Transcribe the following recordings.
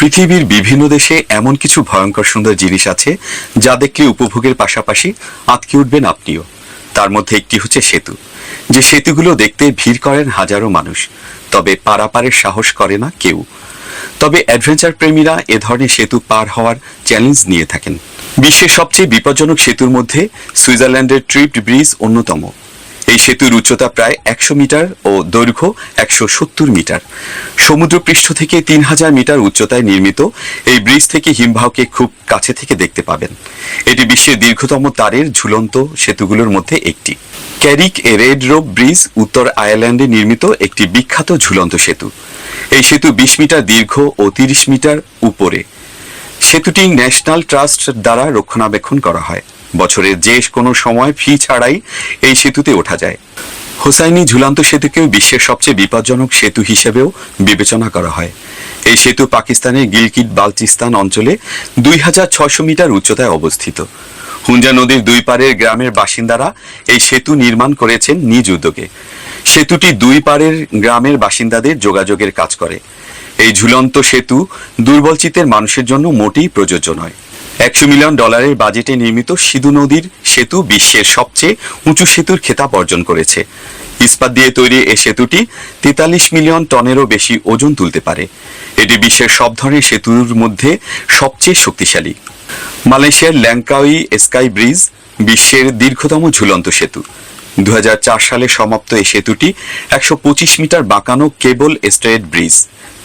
পৃথিবীর বিভিন্ন দেশে এমন কিছু ভয়ঙ্কর সুন্দর জিনিস আছে যা দেখলে উপভোগের পাশাপাশি আটকে উঠবেন আপনিও। তার মধ্যে একটি হচ্ছে সেতু। যে সেতুগুলো দেখতে ভিড় করেন হাজারো মানুষ, তবে পারাপারের সাহস করে না কেউ। তবে অ্যাডভেঞ্চার প্রেমীরা এ ধরনের সেতু পার হওয়ার চ্যালেঞ্জ নিয়ে থাকেন। বিশ্বের সবচেয়ে বিপজ্জনক সেতুর মধ্যে সুইজারল্যান্ডের ট্রিপড ব্রিজ অন্যতম। এই সেতুর উচ্চতা প্রায় একশো মিটার ও দৈর্ঘ্য একশো সত্তর মিটার। সমুদ্রপৃষ্ঠ থেকে তিন হাজার মিটার উচ্চতায় নির্মিত এই ব্রিজ থেকে হিমবাহকে খুব কাছে থেকে দেখতে পাবেন। এটি বিশ্বের দীর্ঘতম তারের ঝুলন্ত সেতুগুলোর মধ্যে একটি। Carrick a Rede rope bridge উত্তর আয়ারল্যান্ডে নির্মিত একটি বিখ্যাত ঝুলন্ত সেতু। এই সেতু বিশ মিটার দীর্ঘ ও তিরিশ মিটার উপরে। সেতুটি ন্যাশনাল ট্রাস্ট দ্বারা রক্ষণাবেক্ষণ করা হয়। বছরের যে কোনো সময় ফি ছাড়াই এই সেতুতে ওঠা যায়। হোসাইনি ঝুলন্ত সেতুকেও বিশ্বের সবচেয়ে বিপজ্জনক সেতু হিসেবেও বিবেচনা করা হয়। এই সেতু পাকিস্তানের গিলকিট বালচিস্তান অঞ্চলে দুই হাজার ছয়শো মিটার উচ্চতায় অবস্থিত। হুঞ্জা নদীর দুই পারের গ্রামের বাসিন্দারা এই সেতু নির্মাণ করেছেন নিজ উদ্যোগে। সেতুটি দুই পারের গ্রামের বাসিন্দাদের যোগাযোগের কাজ করে। এই ঝুলন্ত সেতু দুর্বলচিতের মানুষের জন্য মোটেই প্রযোজ্য নয়। একশো মিলিয়ন ডলারের বাজেটে নির্মিত সিধু নদীর সেতু বিশ্বের সবচেয়ে উঁচু সেতুর খেতাব অর্জন করেছে। ইস্পাত দিয়ে তৈরি এ সেতুটি তেতাল্লিশ মিলিয়ন টনেরও বেশি ওজন তুলতে পারে। এটি বিশ্বের সব ধরনের সেতুর মধ্যে সবচেয়ে শক্তিশালী। মালয়েশিয়ার ল্যাংকাউই স্কাই ব্রিজ বিশ্বের দীর্ঘতম ঝুলন্ত সেতু। দু হাজার চার সালে সমাপ্ত এই সেতুটি একশো পঁচিশ মিটার বাঁকানো কেবল স্ট্রেট ব্রিজ,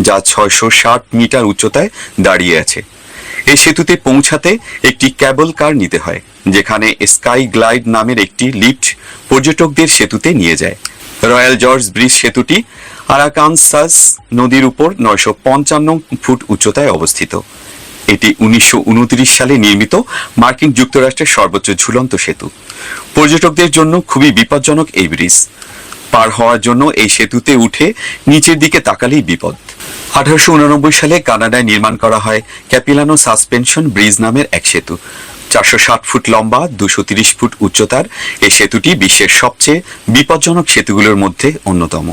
যা ছয়শো ষাট মিটার উচ্চতায় দাঁড়িয়ে আছে। এই সেতুতে পৌঁছাতে একটি ক্যাবল কার নিতে হয়, যেখানে স্কাই গ্লাইড নামের একটি লিফট পর্যটকদের সেতুতে নিয়ে যায়। রয়্যাল জর্জ ব্রিজ সেতুটি আরাকানসাস নদীর উপর নয়শো পঞ্চান্ন ফুট উচ্চতায় অবস্থিত। এটি উনিশশো উনত্রিশ সালে নির্মিত মার্কিন যুক্তরাষ্ট্রের সর্বোচ্চ ঝুলন্ত সেতু। পর্যটকদের জন্য খুবই বিপজ্জনক এই ব্রিজ। পার হওয়ার জন্য এই সেতুতে উঠে নিচের দিকে তাকালেই বিপদ। আঠারোশো উননব্বই সালে কানাডায় নির্মাণ করা হয় ক্যাপিলানো সাসপেনশন ব্রিজ নামের এক সেতু। চারশো ষাট ফুট লম্বা, দুশো তিরিশ ফুট উচ্চতার, এই সেতুটি বিশ্বের সবচেয়ে বিপজ্জনক সেতুগুলোর মধ্যে অন্যতম।